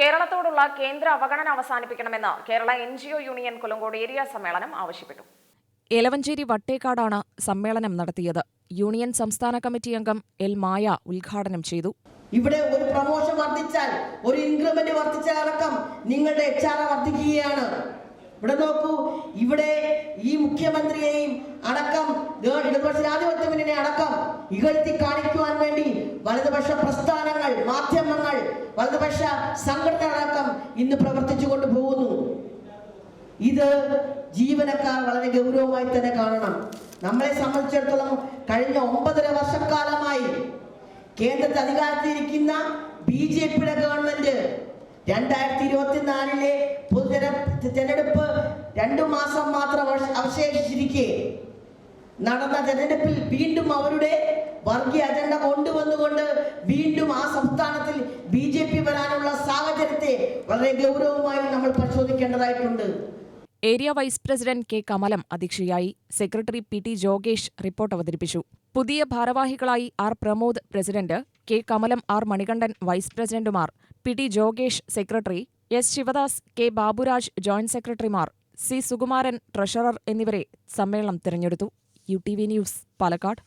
കേരളത്തോടുള്ള കേന്ദ്ര അവഗണന അവസാനിപ്പിക്കണമെന്ന് Kerala N G O union Kollengode area സമ്മേളനം ആവശ്യപ്പെട്ടു. എലവഞ്ചേരി വട്ടേക്കാടാണ് സമ്മേളനം നടത്തിയത്. യൂണിയൻ സംസ്ഥാന കമ്മിറ്റി അംഗം എൽ മായ ഉദ്ഘാടനം ചെയ്തു. ഇവിടെ ഒരു പ്രമോഷൻ വർദ്ധിച്ചാൽ ഒരു ഇൻക്രിമെന്റ് വർദ്ധിച്ചാൽ അടക്കം നിങ്ങളുടെ എച്ച് ആർ വർദ്ധിക്കുകയാണ്. ഇവിടെ നോക്കൂ ഇവിടെ ഈ മുഖ്യമന്ത്രിയെയും അടക്കം ഇടതുപക്ഷ ജനാധിപത്യ അടക്കം ഇകഴ്ത്തി കാണിക്കുവാൻ വേണ്ടി വലതുപക്ഷ പ്രസ്ഥാനങ്ങൾ മാധ്യമങ്ങൾ വലതുപക്ഷ സംഘടനകളടക്കം ഇന്ന് പ്രവർത്തിച്ചു കൊണ്ടുപോകുന്നു ഇത് ജീവനക്കാർ വളരെ ഗൗരവമായി തന്നെ കാണണം. നമ്മളെ സംബന്ധിച്ചിടത്തോളം കഴിഞ്ഞ ഒമ്പതര വർഷക്കാലമായി കേന്ദ്രത്തിൽ അധികാരത്തിലിരിക്കുന്ന ബി ജെ പിയുടെ ഗവൺമെന്റ് രണ്ടായിരത്തി ഇരുപത്തിനാലിലെ പൊതുതെര തെരഞ്ഞെടുപ്പ് രണ്ടു മാസം മാത്രം അവശ- അവശേഷിച്ചിരിക്കെ. നടന്ന തെരഞ്ഞെടുപ്പിൽ വീണ്ടും അവരുടെ വർഗീയ അജണ്ട കൊണ്ടുവന്നുകൊണ്ട് വീണ്ടും ആ വളരെ ഗൗരവമായി നമ്മൾ പരിശോധിക്കേണ്ടതായിട്ടുണ്ട്. Area vice president K Kamalam അധ്യക്ഷയായി സെക്രട്ടറി പി ടി ജോഗേഷ് റിപ്പോർട്ട് അവതരിപ്പിച്ചു. പുതിയ ഭാരവാഹികളായി R Pramod president K Kamalam R Manikandan vice പ്രസിഡന്റുമാർ P T ജോഗേഷ് secretary S Sivadas K Baburaj joint സെക്രട്ടറിമാർ സി സുകുമാരൻ ട്രഷറർ എന്നിവരെ സമ്മേളനം തിരഞ്ഞെടുത്തു. U T V news Palakkad.